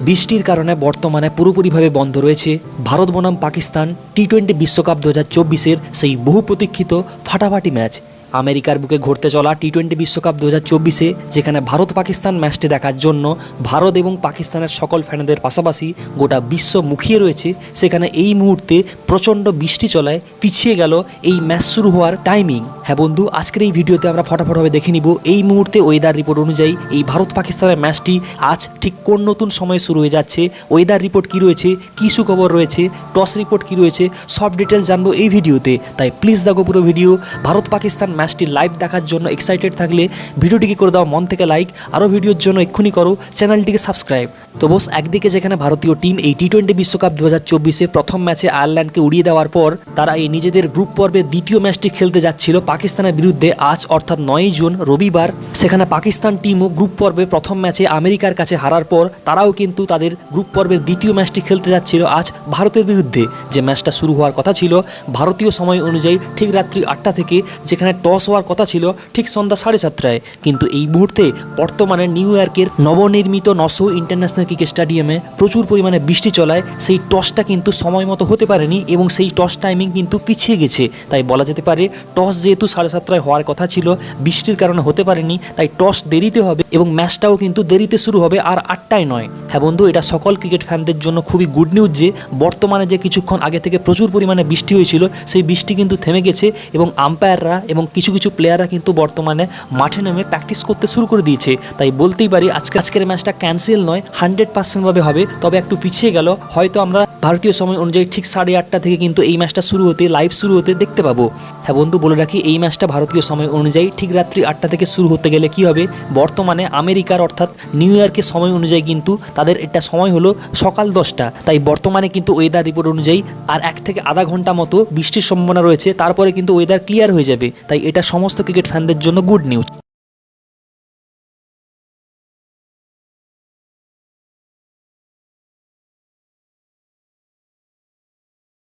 বৃষ্টির কারণে বর্তমানে পুরোপুরিভাবে বন্ধ রয়েছে ভারত বনাম পাকিস্তান টি টোয়েন্টি বিশ্বকাপ দু হাজার সেই বহু প্রতীক্ষিত ফাটাফাটি ম্যাচ। আমেরিকার বুকে ঘুরতে চলা টি টোয়েন্টি বিশ্বকাপ দু চব্বিশে, যেখানে ভারত পাকিস্তান ম্যাচটি দেখার জন্য ভারত এবং পাকিস্তানের সকল ফ্যানদের পাশাপাশি গোটা বিশ্ব মুখিয়ে রয়েছে, সেখানে এই মুহূর্তে প্রচণ্ড বৃষ্টি চলায় পিছিয়ে গেল এই ম্যাচ শুরু হওয়ার টাইমিং হ্যাঁ বন্ধু, আজকের এই ভিডিওতে আমরা ফটাফটভাবে দেখে নিব এই মুহূর্তে ওয়েদার রিপোর্ট অনুযায়ী এই ভারত পাকিস্তানের ম্যাচটি আজ ঠিক কোন নতুন সময়ে শুরু হয়ে যাচ্ছে ওয়েদার রিপোর্ট কী রয়েছে, কী সুখবর রয়েছে টস রিপোর্ট কী রয়েছে, সব ডিটেলস জানব এই ভিডিওতে। তাই প্লিজ দেখো পুরো ভিডিও ভারত পাকিস্তান ম্যাচটি লাইভ দেখার জন্য এক্সাইটেড থাকলে ভিডিওটিকে করে দাও মন থেকে লাইক আরও ভিডিওর জন্য এক্ষুনি করো, চ্যানেলটিকে সাবস্ক্রাইব তো বস একদিকে যেখানে ভারতীয় টিম এই টি টোয়েন্টি বিশ্বকাপ দু হাজার চব্বিশে প্রথম ম্যাচে আয়ারল্যান্ডকে উড়িয়ে দেওয়ার পর, তারা এই নিজেদের গ্রুপ পর্বে দ্বিতীয় ম্যাচটি খেলতে যাচ্ছিল পাকিস্তানের বিরুদ্ধে আজ, অর্থাৎ নয়ই জুন, রবিবার। সেখানে পাকিস্তান টিমও গ্রুপ পর্বে প্রথম ম্যাচে আমেরিকার কাছে হারার পর, তারাও কিন্তু তাদের গ্রুপ পর্বের দ্বিতীয় ম্যাচটি খেলতে যাচ্ছিল আজ ভারতের বিরুদ্ধে। যে ম্যাচটা শুরু হওয়ার কথা ছিল, ভারতীয় সময় অনুযায়ী ঠিক রাত্রি আটটা থেকে, যেখানে টস হওয়ার কথা ছিল ঠিক সন্ধ্যা সাড়ে সাতটায়। কিন্তু এই মুহূর্তে বর্তমানে নিউ ইয়র্কের নবনির্মিত নশো ইন্টারন্যাশনাল ক্রিকেট স্টেডিয়ামে প্রচুর পরিমাণে বৃষ্টি চলায়, সেই টসটা কিন্তু সময় মতো হতে পারেনি এবং সেই টস টাইমিং কিন্তু পিছিয়ে গেছে। তাই বলা যেতে পারে টস যেহেতু সাড়ে সাতটায় হওয়ার কথা ছিল, বৃষ্টির কারণে হতে পারেনি, তাই টস দেরিতে হবে এবং ম্যাচটাও কিন্তু দেরিতে শুরু হবে আর আটটায় নয়। হ্যাঁ বন্ধু, এটা সকল ক্রিকেট ফ্যানদের জন্য খুবই গুড নিউজ যে, বর্তমানে যে কিছুক্ষণ আগে থেকে প্রচুর পরিমাণে বৃষ্টি হয়েছিল, সেই বৃষ্টি কিন্তু থেমে গেছে এবং আম্পায়াররা এবং কিছু কিছু প্লেয়াররা কিন্তু বর্তমানে মাঠে নেমে প্র্যাকটিস করতে শুরু করে দিয়েছে। তাই বলতেই পারি, আজকে আজকের ম্যাচটা ক্যান্সেল নয় হান্ড্রেড পার্সেন্টভাবে হবে। তবে একটু পিছিয়ে গেল। হয়তো আমরা ভারতীয় সময় অনুযায়ী ঠিক সাড়ে আটটা থেকে কিন্তু এই ম্যাচটা শুরু হতে লাইভ শুরু হতে দেখতে পাবো। হ্যাঁ বন্ধু, বলে রাখি, এই ম্যাচটা ভারতীয় সময় অনুযায়ী ঠিক রাত্রি আটটা থেকে শুরু হতে গেলে কি হবে? বর্তমানে আমেরিকার অর্থাৎ নিউ ইয়র্কের সময় অনুযায়ী কিন্তু তাদের এটা সময় হলো সকাল দশটা। তাই বর্তমানে কিন্তু ওয়েদার রিপোর্ট অনুযায়ী আর এক থেকে আধা ঘণ্টা মতো বৃষ্টির সম্ভাবনা রয়েছে। তারপরে কিন্তু ওয়েদার ক্লিয়ার হয়ে যাবে। তাই এটা সমস্ত ক্রিকেট ফ্যানদের জন্য গুড নিউজ